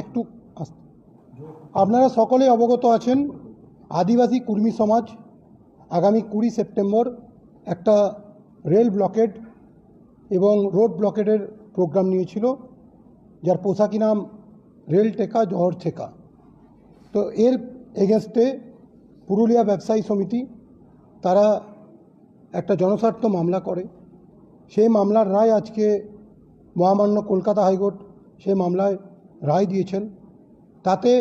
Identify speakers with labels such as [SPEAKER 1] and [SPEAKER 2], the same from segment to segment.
[SPEAKER 1] একটু আপনারা সকলেই অবগত আছেন, আদিবাসী কুর্মী সমাজ আগামী কুড়ি সেপ্টেম্বর একটা রেল ব্লকেড এবং রোড ব্লকেডের প্রোগ্রাম নিয়েছিল, যার পোশাকি নাম রেল টেকা, জহর ঠেকা। তো এর এগেনস্টে পুরুলিয়া ব্যবসায়ী সমিতি, তারা একটা জনস্বার্থ মামলা করে। সেই মামলার রায় আজকে মহামান্য কলকাতা হাইকোর্ট সেই মামলায় রায় দিয়েছেন। তাতে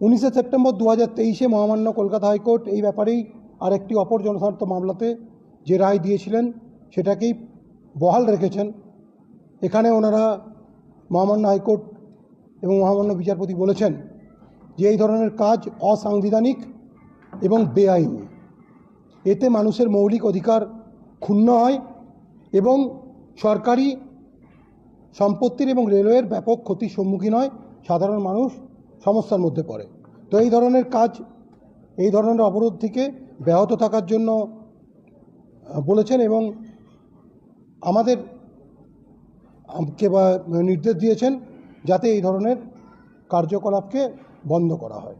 [SPEAKER 1] উনিশে সেপ্টেম্বর দু হাজার তেইশে মহামান্য কলকাতা হাইকোর্ট এই ব্যাপারেই আরেকটি অপর জনস্বার্থ মামলাতে যে রায় দিয়েছিলেন, সেটাকেই বহাল রেখেছেন। এখানে ওনারা মহামান্য হাইকোর্ট এবং মহামান্য বিচারপতি বলেছেন যে এই ধরনের কাজ অসাংবিধানিক এবং বেআইনি। এতে মানুষের মৌলিক অধিকার ক্ষুণ্ণ হয় এবং সরকারি সম্পত্তির এবং রেলওয়ের ব্যাপক ক্ষতির সম্মুখীন হয় সাধারণ মানুষ সমস্যার মধ্যে পড়ে। তো এই ধরনের কাজ, এই ধরনের অবরোধ থেকে ব্যাহত থাকার জন্য বলেছেন এবং আমাদের বা নির্দেশ দিয়েছেন যাতে এই ধরনের কার্যকলাপকে বন্ধ করা হয়।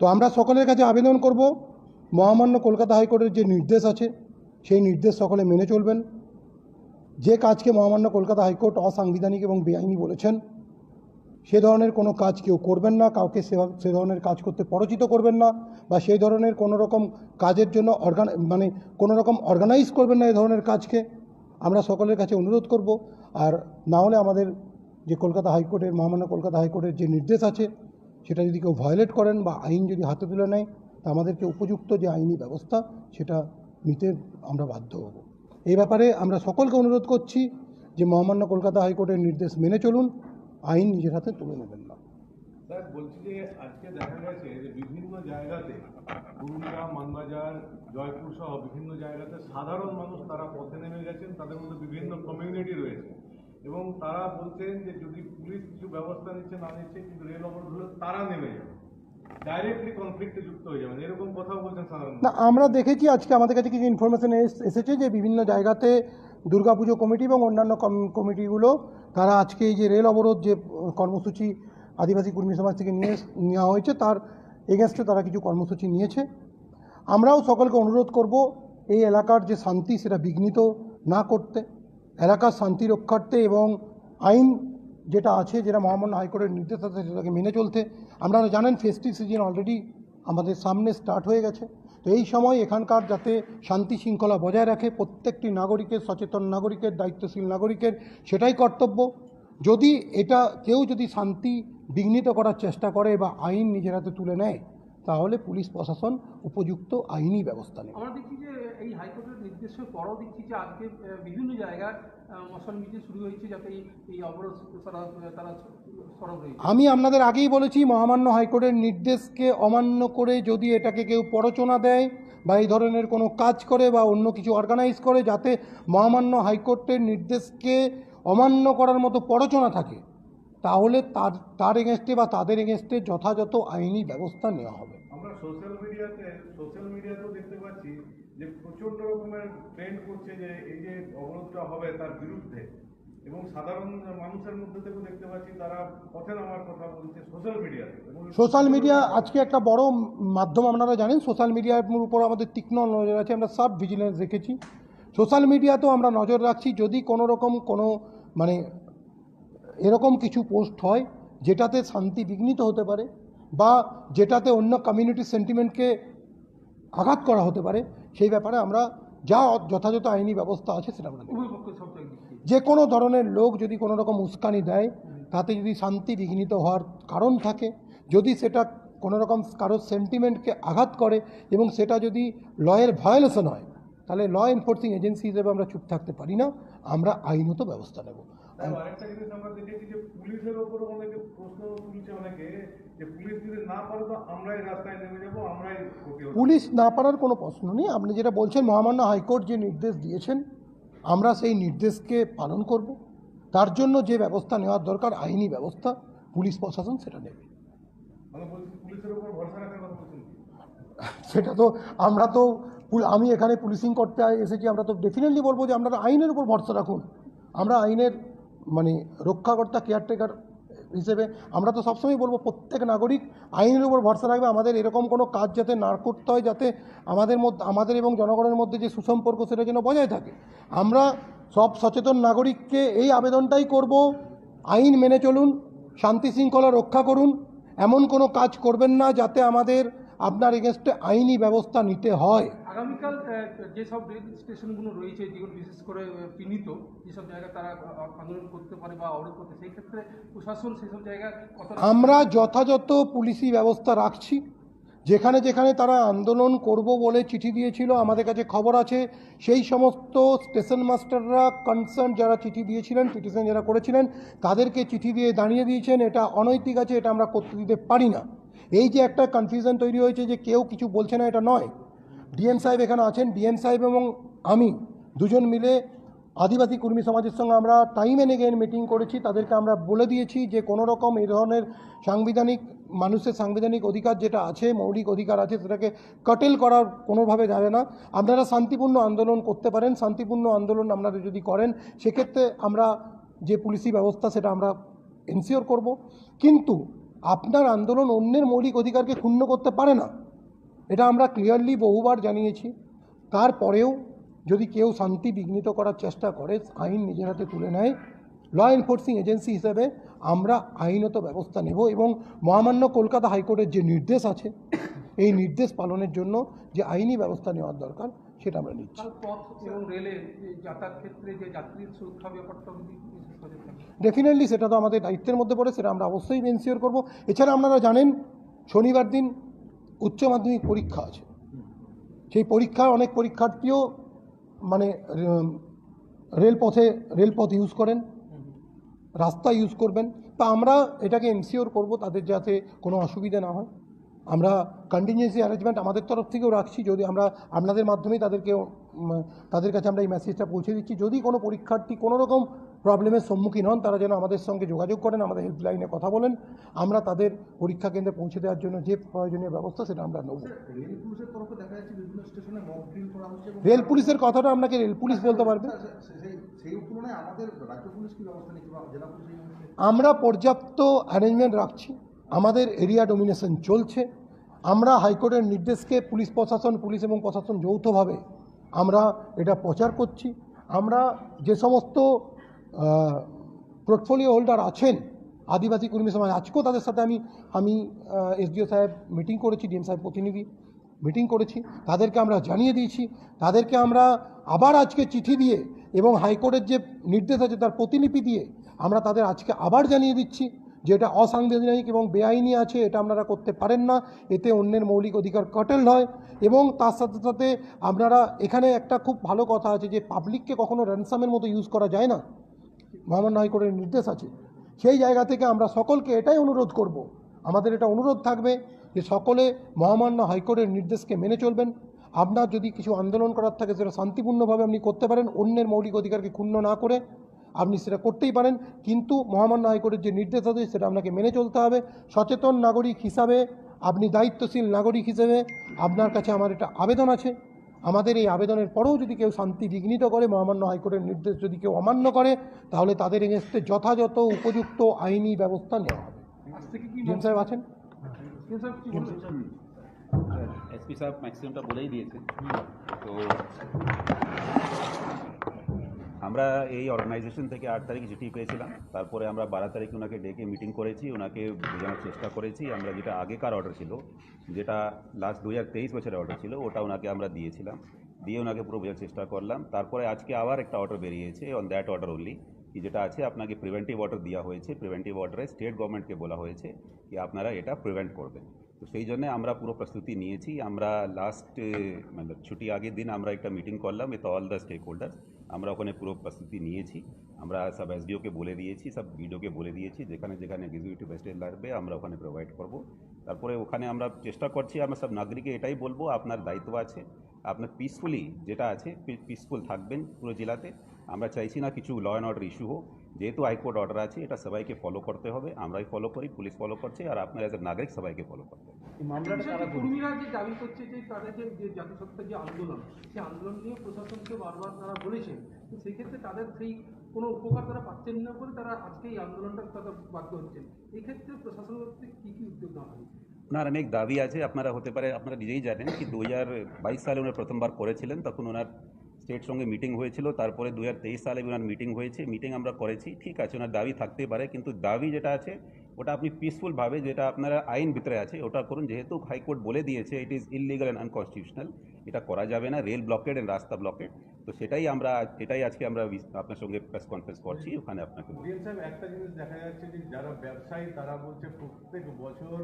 [SPEAKER 1] তো আমরা সকলের কাছে আবেদন করব, মহামান্য কলকাতা হাইকোর্টের যে নির্দেশ আছে, সেই নির্দেশ সকলে মেনে চলবেন। যে কাজকে মহামান্য কলকাতা হাইকোর্ট অসাংবিধানিক এবং বেআইনি বলেছেন, সে ধরনের কোনো কাজ কেউ করবেন না, কাউকে সে ধরনের কাজ করতে পরচিত করবেন না বা সেই ধরনের কোনো রকম কাজের জন্য অর্গান মানে কোনো রকম অর্গানাইজ করবেন না এই ধরনের কাজকে। আমরা সকলের কাছে অনুরোধ করব। আর না হলে আমাদের যে কলকাতা হাইকোর্টের, মহামান্য কলকাতা হাইকোর্টের যে নির্দেশ আছে, সেটা যদি কেউ ভায়োলেট করেন বা আইন যদি হাতে তুলে নেয়, তা আমাদেরকে উপযুক্ত যে আইনি ব্যবস্থা, সেটা নিতে আমরা বাধ্য হব। এই ব্যাপারে আমরা সকলকে অনুরোধ করছি যে মহামান্য কলকাতা হাইকোর্টের নির্দেশ মেনে চলুন, আইন নিজের হাতে তুলে নেবেন না।
[SPEAKER 2] স্যার, বলছি যে আজকে দেখা গেছে যে বিভিন্ন জায়গাতে পুরুলিয়া মানবাজার, জয়পুর সহ বিভিন্ন জায়গাতে সাধারণ মানুষ তারা পথে নেমে গেছেন, তাদের মধ্যে বিভিন্ন কমিউনিটি রয়েছে। এবং তারা বলছেন যে যদি পুলিশ কিছু ব্যবস্থা নিচ্ছে, না নিচ্ছে, কিন্তু রেল অবরোধ হলে তারা নেমে যাবে।
[SPEAKER 1] না আমরা দেখেছি আজকে আমাদের কাছে কিছু ইনফরমেশন এসেছে যে বিভিন্ন জায়গাতে দুর্গাপুজো কমিটি এবং অন্যান্য কমিটিগুলো তারা আজকে এই যে রেল অবরোধ যে কর্মসূচি আদিবাসী কর্মী সমাজ থেকে নিয়ে নেওয়া হয়েছে তার এগেনস্টে তারা কিছু কর্মসূচি নিয়েছে। আমরাও সকলকে অনুরোধ করব এই এলাকার যে শান্তি সেটা বিঘ্নিত না করতে এলাকার শান্তি রক্ষার্থে এবং আইন যেটা আছে যেটা মহামান্য হাইকোর্টের নির্দেশ আছে সেটাকে মেনে চলতে আপনারা জানেন ফেস্টিভ সিজন অলরেডি আমাদের সামনে স্টার্ট হয়ে গেছে। তো এই সময় এখানকার যাতে শান্তি শৃঙ্খলা বজায় রাখে, প্রত্যেকটি নাগরিকের সচেতন নাগরিকের, দায়িত্বশীল নাগরিকের, সেটাই কর্তব্য। যদি এটা কেউ যদি শান্তি বিঘ্নিত করার চেষ্টা করে বা আইন নিজের হাতে তুলে নেয় তাহলে পুলিশ প্রশাসন উপযুক্ত আইনি ব্যবস্থা নেবে।
[SPEAKER 3] আমরা দেখছি যে এই হাইকোর্টের নির্দেশের পরও দেখছি যে আজকে বিভিন্ন জায়গায় মশাল মিছিল শুরু হয়েছে যাতে এই- অবরোধ তারা তারা
[SPEAKER 1] আমি আপনাদের আগেই বলেছি মহামান্য হাইকোর্টের নির্দেশকে অমান্য করে যদি এটাকে কেউ প্ররোচনা দেয় বা এই ধরনের কোনো কাজ করে বা অন্য কিছু অর্গানাইজ করে যাতে মহামান্য হাইকোর্টের নির্দেশকে অমান্য করার মতো প্ররোচনা থাকে তাহলে তার তার এগেনস্টে বা তাদের এগেনস্টে যথাযথ আইনি ব্যবস্থা নেওয়া হবে।
[SPEAKER 2] আমরা সোশ্যাল মিডিয়াতে সোশ্যাল মিডিয়াতেও দেখতে পাচ্ছি যে প্রচণ্ড রকমের ট্রেন্ড করছে যে এই যে অবরোধটা হবে তার বিরুদ্ধে। এবং সাধারণ মানুষের মধ্যে থেকেও দেখতে পাচ্ছি তারা পথে নামার কথা বলছে সোশ্যাল মিডিয়াতে
[SPEAKER 1] সোশ্যাল মিডিয়া আজকে একটা বড় মাধ্যম আপনারা জানেন সোশ্যাল মিডিয়ার উপর আমাদের তীক্ষ্ণ নজর আছে আমরা সাব ভিজিলেন্স রেখেছি সোশ্যাল মিডিয়াতেও আমরা নজর রাখছি যদি কোনো রকম কোনো মানে এরকম কিছু পোস্ট হয় যেটাতে শান্তি বিঘ্নিত হতে পারে বা যেটাতে অন্য কমিউনিটির সেন্টিমেন্টকে আঘাত করা হতে পারে সেই ব্যাপারে আমরা যা যথাযথ আইনি ব্যবস্থা আছে সেটা আমরা যে কোনো ধরনের লোক যদি কোনো রকম উস্কানি দেয় তাতে যদি শান্তি বিঘ্নিত হওয়ার কারণ থাকে যদি সেটা কোনো রকম কারোর সেন্টিমেন্টকে আঘাত করে এবং সেটা যদি লয়ের ভায়োলেশন হয় তাহলে ল এনফোর্সিং এজেন্সি হিসেবে আমরা চুপ থাকতে পারি না আমরা আইনত ব্যবস্থা নেব।
[SPEAKER 2] আরেকটা জিনিস আমরা দেখেছি যে পুলিশের ওপর অনেকে প্রশ্ন তুলছে অনেকে যে পুলিশ যদি না পারে তো আমরাই রাস্তায় নেমে যাব আমরাই
[SPEAKER 1] পুলিশ না পারার কোনো প্রশ্ন নেই। আপনি যেটা বলছেন মহামান্য হাইকোর্ট যে নির্দেশ দিয়েছেন আমরা সেই নির্দেশকে পালন করব। তার জন্য যে ব্যবস্থা নেওয়ার দরকার আইনি ব্যবস্থা পুলিশ প্রশাসন সেটা নেবে। সেটা তো আমরা তো আমি এখানে পুলিশিং করতে এসেছি আমরা তো ডেফিনেটলি বলব যে আপনারা আইনের উপর ভরসা রাখুন। আমরা আইনের মানে রক্ষাকর্তা কেয়ারটেকার হিসেবে আমরা তো সবসময় বলব প্রত্যেক নাগরিক আইনের উপর ভরসা রাখবে। আমাদের এরকম কোনো কাজ যাতে না করতে হয়, যাতে আমাদের মধ্যে, আমাদের এবং জনগণের মধ্যে যে সুসম্পর্ক সেটা যেন বজায় থাকে। আমরা সব সচেতন নাগরিককে এই আবেদনটাই করব, আইন মেনে চলুন, শান্তি শৃঙ্খলা রক্ষা করুন, এমন কোনো কাজ করবেন না যাতে আমাদের আপনার এগেনস্টে আইনি ব্যবস্থা নিতে হয়।
[SPEAKER 3] আগামীকাল যেসব রেল স্টেশনগুলো রয়েছে যেগুলো বিশেষ করে চিহ্নিত যেসব জায়গায় তারা আন্দোলন করতে পারে বা অবরোধ করতে, সেই ক্ষেত্রে প্রশাসন সেসব জায়গায়
[SPEAKER 1] আমরা যথাযথ পুলিশি ব্যবস্থা রাখছি। যেখানে যেখানে তারা আন্দোলন করব বলে চিঠি দিয়েছিল, আমাদের কাছে খবর আছে, সেই সমস্ত স্টেশন মাস্টাররা কনসার্ন যারা চিঠি দিয়েছিলেন পিটিশন যারা করেছিলেন, তাদেরকে চিঠি দিয়ে দাঁড়িয়ে দিয়েছেন, এটা অনৈতিক আছে, এটা আমরা করতে দিতে পারি না। এই যে একটা কনফিউশন তৈরি হয়েছে যে কেউ কিছু বলছে না, এটা নয়। ডিএম সাহেব এখানে আছেন। ডিএম সাহেব এবং আমি দুজন মিলে আদিবাসী কর্মী সমাজের সঙ্গে আমরা টাইম এনে এগেন মিটিং করেছি। তাদেরকে আমরা বলে দিয়েছি যে কোনো রকম এই ধরনের সাংবিধানিক, মানুষের সাংবিধানিক অধিকার যেটা আছে, মৌলিক অধিকার আছে, সেটাকে কাটেল করার কোনোভাবে যাবে না। আপনারা শান্তিপূর্ণ আন্দোলন করতে পারেন। শান্তিপূর্ণ আন্দোলন আপনারা যদি করেন, সেক্ষেত্রে আমরা যে পুলিশি ব্যবস্থা, সেটা আমরা এনশিওর করব। কিন্তু আপনার আন্দোলন অন্যের মৌলিক অধিকারকে ক্ষুণ্ণ করতে পারে না। এটা আমরা ক্লিয়ারলি বহুবার জানিয়েছি। তারপরেও যদি কেউ শান্তি বিঘ্নিত করার চেষ্টা করে আইন নিজের হাতে তুলে নেয় ল এনফোর্সিং এজেন্সি হিসেবে আমরা আইনত ব্যবস্থা নেব এবং মহামান্য কলকাতা হাইকোর্টের যে নির্দেশ আছে এই নির্দেশ পালনের জন্য যে আইনি ব্যবস্থা নেওয়ার দরকার সেটা আমরা নিচ্ছি। ডেফিনেটলি সেটা তো আমাদের দায়িত্বের মধ্যে পড়ে সেটা আমরা অবশ্যই এনসিওর করব। এছাড়া আপনারা জানেন শনিবার দিন উচ্চ মাধ্যমিক পরীক্ষা আছে। সেই পরীক্ষায় অনেক পরীক্ষার্থীও মানে রেলপথে, রেলপথ ইউজ করেন, রাস্তা ইউজ করবেন। তা আমরা এটাকে এনসিওর করব তাদের যাতে কোনো অসুবিধা না হয়। আমরা কন্টিনিউসি অ্যারেঞ্জমেন্ট আমাদের তরফ থেকেও রাখছি, যদি আমরা আপনাদের মাধ্যমেই তাদেরকে তাদের কাছে আমরা এই মেসেজটা পৌঁছে দিচ্ছি। যদি কোনো পরীক্ষার্থী কোনো রকম প্রবলেমের সম্মুখীন হন তারা যেন আমাদের সঙ্গে যোগাযোগ করেন আমাদের হেল্পলাইনে কথা বলেন। আমরা তাদের পরীক্ষা কেন্দ্রে পৌঁছে দেওয়ার জন্য যে প্রয়োজনীয় ব্যবস্থা সেটা আমরা নেব।
[SPEAKER 4] রেল পুলিশের
[SPEAKER 1] কথাটা আপনাকে রেল পুলিশ বলতে পারবে? আমরা পর্যাপ্ত অ্যারেঞ্জমেন্ট রাখছি। আমাদের এরিয়া ডোমিনেশন চলছে। আমরা হাইকোর্টের নির্দেশকে পুলিশ প্রশাসন পুলিশ এবং প্রশাসন যৌথভাবে আমরা এটা প্রচার করছি। আমরা যে সমস্ত পোর্টফোলিও হোল্ডার আছেন, আদিবাসী কর্মী সমাজ। আজকেও তাদের সাথে আমি আমি এসডিও সাহেব মিটিং করেছি, ডিএম সাহেব প্রতিনিধি মিটিং করেছি। তাদেরকে আমরা জানিয়ে দিয়েছি। তাদেরকে আমরা আবার আজকে চিঠি দিয়ে এবং হাইকোর্টের যে নির্দেশ আছে তার প্রতিলিপি দিয়ে আমরা তাদের আজকে আবার জানিয়ে দিচ্ছি যে এটা অসাংবিধানিক এবং বেআইনি আছে, এটা আপনারা করতে পারেন না। এতে অন্যের মৌলিক অধিকার কটেল হয় এবং তার সাথে সাথে আপনারা, এখানে একটা খুব ভালো কথা আছে যে পাবলিককে কখনো র্যানসামের মতো ইউজ করা যায় না। মহামান্য হাইকোর্টের নির্দেশ আছে। সেই জায়গা থেকে আমরা সকলকে এটাই অনুরোধ করব। আমাদের এটা অনুরোধ থাকবে যে সকলে মহামান্য হাইকোর্টের নির্দেশকে মেনে চলবেন। আপনার যদি কিছু আন্দোলন করার থাকে, সেটা শান্তিপূর্ণভাবে আপনি করতে পারেন, অন্যের মৌলিক অধিকারকে ক্ষুণ্ণ না করে আপনি সেটা করতেই পারেন। কিন্তু মহামান্য হাইকোর্টের যে নির্দেশ আছে, সেটা আপনাকে মেনে চলতে হবে। সচেতন নাগরিক হিসাবে, আপনি দায়িত্বশীল নাগরিক হিসেবে আপনার কাছে আমার এটা আবেদন আছে। আমাদের এই আবেদনের পরেও যদি কেউ শান্তি বিঘ্নিত করে মহামান্য হাইকোর্টের নির্দেশ যদি কেউ অমান্য করে তাহলে তাদের এগেনস্টে যথাযথ উপযুক্ত আইনি ব্যবস্থা নেওয়া হবে। সাহেব আছেন?
[SPEAKER 5] এসপি সাহেব ম্যাক্সিমামটা বলেই দিয়েছেন তো আমরা এই অর্গানাইজেশন থেকে আট তারিখ চিঠি পেয়েছিলাম। তারপরে আমরা বারো তারিখ ওনাকে ডেকে মিটিং করেছি, ওনাকে বোঝানোর চেষ্টা করেছি। আমরা যেটা আগেকার অর্ডার ছিল, যেটা লাস্ট দু তেইশ বছরের অর্ডার ছিল, ওটা ওনাকে আমরা দিয়েছিলাম। দিয়ে ওনাকে পুরো বোঝার চেষ্টা করলাম। তারপরে আজকে আবার একটা অর্ডার বেরিয়েছে অন দ্যাট অর্ডার অনলি কি যেটা আছে, আপনাকে প্রিভেন্টিভ অর্ডার দেওয়া হয়েছে। প্রিভেন্টিভ অর্ডারে স্টেট গভর্নমেন্টকে বলা হয়েছে যে আপনারা এটা প্রিভেন্ট করবেন। তো সেই জন্য আমরা পুরো প্রস্তুতি নিয়েছি। আমরা লাস্ট মানে ছুটি আগের দিন আমরা একটা মিটিং করলাম with all the stakeholders আমরা ওখানে পুরো প্রস্তুতি নিয়েছি। আমরা সব এসডিওকে বলে দিয়েছি, সব বিডিওকে বলে দিয়েছি, যেখানে যেখানে এক্সিকিউটিভ স্টেজ লাগবে আমরা ওখানে প্রোভাইড করব। তারপরে ওখানে আমরা চেষ্টা করছি, আমরা সব নাগরিককে এটাই বলব, আপনার দায়িত্ব আছে, আপনার পিসফুলি যেটা আছে পিসফুল থাকবেন পুরো জেলাতে। আমরা চাইছি না কিছু ল অ্যান্ড অর্ডার ইস্যু হোক, যেহেতু হাইকোর্ট অর্ডার আছে, এটা সবাইকে ফলো করতে হবে, আমরাই ফলো করি পুলিশ ফলো করছে, আর আপনার অ্যাজ এ নাগরিক সবাইকে ফলো করতে হবে।
[SPEAKER 3] কর্মীরা যে দাবি করছে যে তাদের যে যে জাতিসত্তার যে আন্দোলন সেই আন্দোলন নিয়ে প্রশাসনকে বারবার তারা বলেছেন তো সেক্ষেত্রে তাদের সেই কোনো উপকার তারা পাচ্ছেন না বলে তারা আজকে এই আন্দোলনটা তারা বাধ্য হচ্ছেন। এই ক্ষেত্রে প্রশাসনের কর্তৃক কী কী উদ্যোগ নেওয়া হবে
[SPEAKER 5] ওনার অনেক দাবি আছে আপনারা হতে পারে আপনারা নিজেই জানেন কি দু হাজার বাইশ সালে উনি প্রথমবার করেছিলেন তখন ওনার স্টেট সঙ্গে মিটিং হয়েছিল তারপরে দু হাজার তেইশ সালে ওনার মিটিং হয়েছে মিটিং আমরা করেছি ঠিক আছে ওনার দাবি থাকতে পারে কিন্তু দাবি যেটা আছে ওটা আপনি পিসফুলভাবে যেটা আপনারা আইন ভিতরে আছে, ওটা করুন। যেহেতু হাইকোর্ট বলে দিয়েছে it is illegal and unconstitutional এটা করা যাবে না। রেল ব্লকেড অ্যান্ড রাস্তা ব্লকেড তো সেটাই আমরা এটাই আজকে আমরা আপনার সঙ্গে প্রেস কনফারেন্স করছি, ওখানে আপনাকে।
[SPEAKER 2] একটা জিনিস দেখা যাচ্ছে যে যারা ব্যবসায়ী, তারা বলছে প্রত্যেক বছর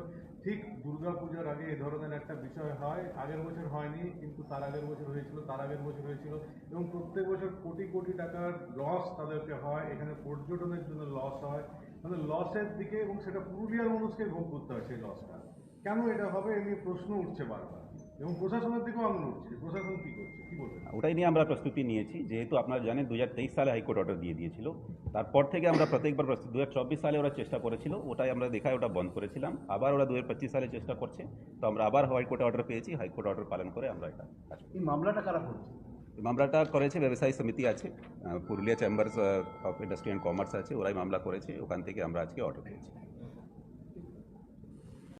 [SPEAKER 2] ঠিক দুর্গাপূজার আগে এই ধরনের একটা বিষয় হয়। আগের বছর হয়নি, কিন্তু তার আগের বছর হয়েছিল, তার আগের বছর হয়েছিল। এবং প্রত্যেক বছর কোটি কোটি টাকার লস তাদেরকে হয়। এখানে পর্যটনের জন্য লস হয়। মানে লসের দিকে এবং সেটা পুরুলিয়ার মানুষকে ভোগ করতে হয় সেই লসটা কেন এটা হবে এ নিয়ে প্রশ্ন উঠছে বারবার। এবং প্রশাসনের দিকেও আঙুল উঠছে। প্রশাসন কি করছে? কি বলবেন
[SPEAKER 5] ওটাই নিয়ে আমরা প্রস্তুতি নিয়েছি। যেহেতু আপনারা জানেন দু হাজার তেইশ সালে হাইকোর্ট অর্ডার দিয়ে দিয়েছিল। তারপর থেকে আমরা প্রত্যেকবার প্রস্তুত। দু সালে ওরা চেষ্টা করেছিল। ওটাই আমরা দেখায় ওটা বন্ধ করেছিলাম। আবার ওরা দুই হাজার পঁচিশ সালে চেষ্টা করছে। তো আমরা আবার হাইকোর্টে অর্ডার পেয়েছি। হাইকোর্ট অর্ডার পালন করে আমরা এটা
[SPEAKER 4] এই মামলাটা কারা করছে?
[SPEAKER 5] মামলাটা করেছে ব্যবসায়ী সমিতি আছে আহ, Purulia chambers of industry and commerce আছে ওরাই মামলা করেছে ওখান থেকে আমরা আজকে অর্ডার পেয়েছি।